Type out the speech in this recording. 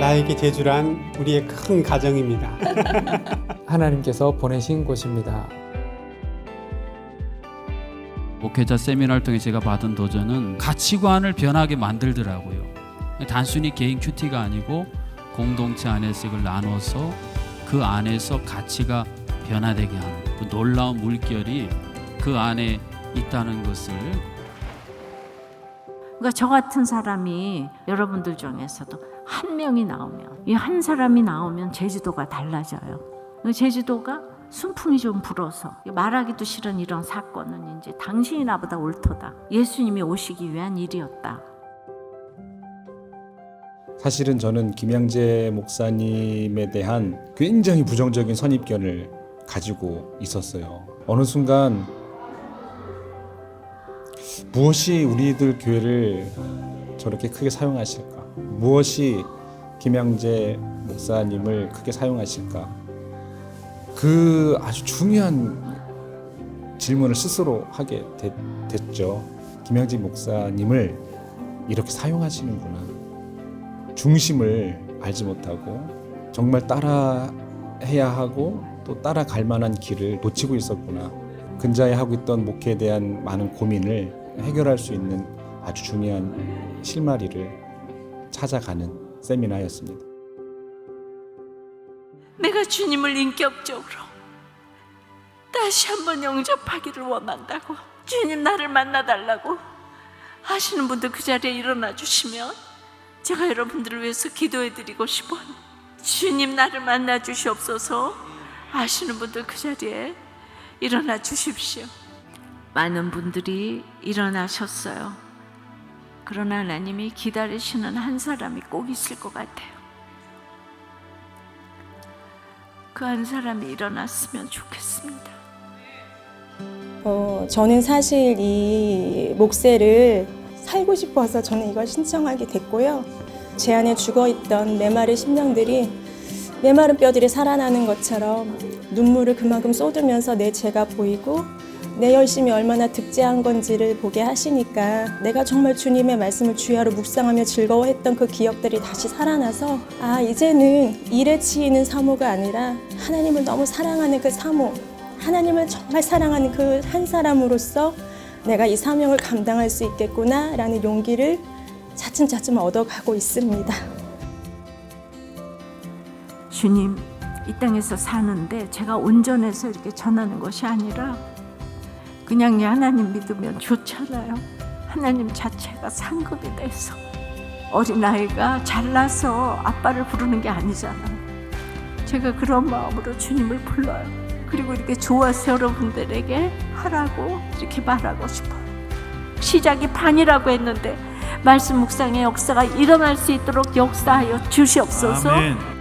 나에게 제주란 우리의 큰 가정입니다. 하나님께서 보내신 곳입니다. 목회자 세미나를 통해 제가 받은 도전은 가치관을 변하게 만들더라고요. 단순히 개인 큐티가 아니고 공동체 안에서 이걸 나눠서 그 안에서 가치가 변화되게 하는 그 놀라운 물결이 그 안에 있다는 것을 그러니까 저 같은 사람이 여러분들 중에서도 한 명이 나오면 이 한 사람이 나오면 제주도가 달라져요. 그 제주도가 순풍이 좀 불어서 말하기도 싫은 이런 사건은 이제 당신이 나보다 옳도다. 예수님이 오시기 위한 일이었다. 사실은 저는 김양재 목사님에 대한 굉장히 부정적인 선입견을 가지고 있었어요. 어느 순간 무엇이 우리들 교회를 저렇게 크게 사용하실까? 무엇이 김양재 목사님을 크게 사용하실까? 그 아주 중요한 질문을 스스로 하게 됐, 됐죠. 김양재 목사님을 이렇게 사용하시는구나. 중심을 알지 못하고 정말 따라 해야 하고 또 따라갈 만한 길을 놓치고 있었구나. 근자에 하고 있던 목회에 대한 많은 고민을 해결할 수 있는 아주 중요한 실마리를 찾아가는 세미나였습니다. 내가 주님을 인격적으로 다시 한번 영접하기를 원한다고 주님 나를 만나달라고 하시는 분들 그 자리에 일어나 주시면 제가 여러분들을 위해서 기도해 드리고 싶어요 주님 나를 만나 주시옵소서 하시는 분들 그 자리에 일어나 주십시오 많은 분들이 일어나셨어요 그러나 하나님이 기다리시는 한 사람이 꼭 있을 것 같아요 그 한 사람이 일어났으면 좋겠습니다. 어, 저는 사실 이 목세를 살고 싶어서 저는 이걸 신청하게 됐고요. 제 안에 죽어 있던 메마른 심령들이 메마른 뼈들이 살아나는 것처럼 눈물을 그만큼 쏟으면서 내 죄가 보이고 내 열심이 얼마나 득제한 건지를 보게 하시니까 내가 정말 주님의 말씀을 주야로 묵상하며 즐거워했던 그 기억들이 다시 살아나서 아 이제는 일에 치이는 사모가 아니라 하나님을 너무 사랑하는 그 사모 하나님을 정말 사랑하는 그 한 사람으로서 내가 이 사명을 감당할 수 있겠구나라는 용기를 차츰차츰 얻어가고 있습니다. 주님, 이 땅에서 사는데 제가 온전해서 이렇게 전하는 것이 아니라 그냥 이 하나님 믿으면 좋잖아요. 하나님 자체가 상급이 돼서 어린아이가 잘나서 아빠를 부르는 게 아니잖아요. 제가 그런 마음으로 주님을 불러요. 그리고 이렇게 좋아서 여러분들에게 하라고 이렇게 말하고 싶어요. 시작이 반이라고 했는데 말씀 묵상의 역사가 일어날 수 있도록 역사하여 주시옵소서. 아멘.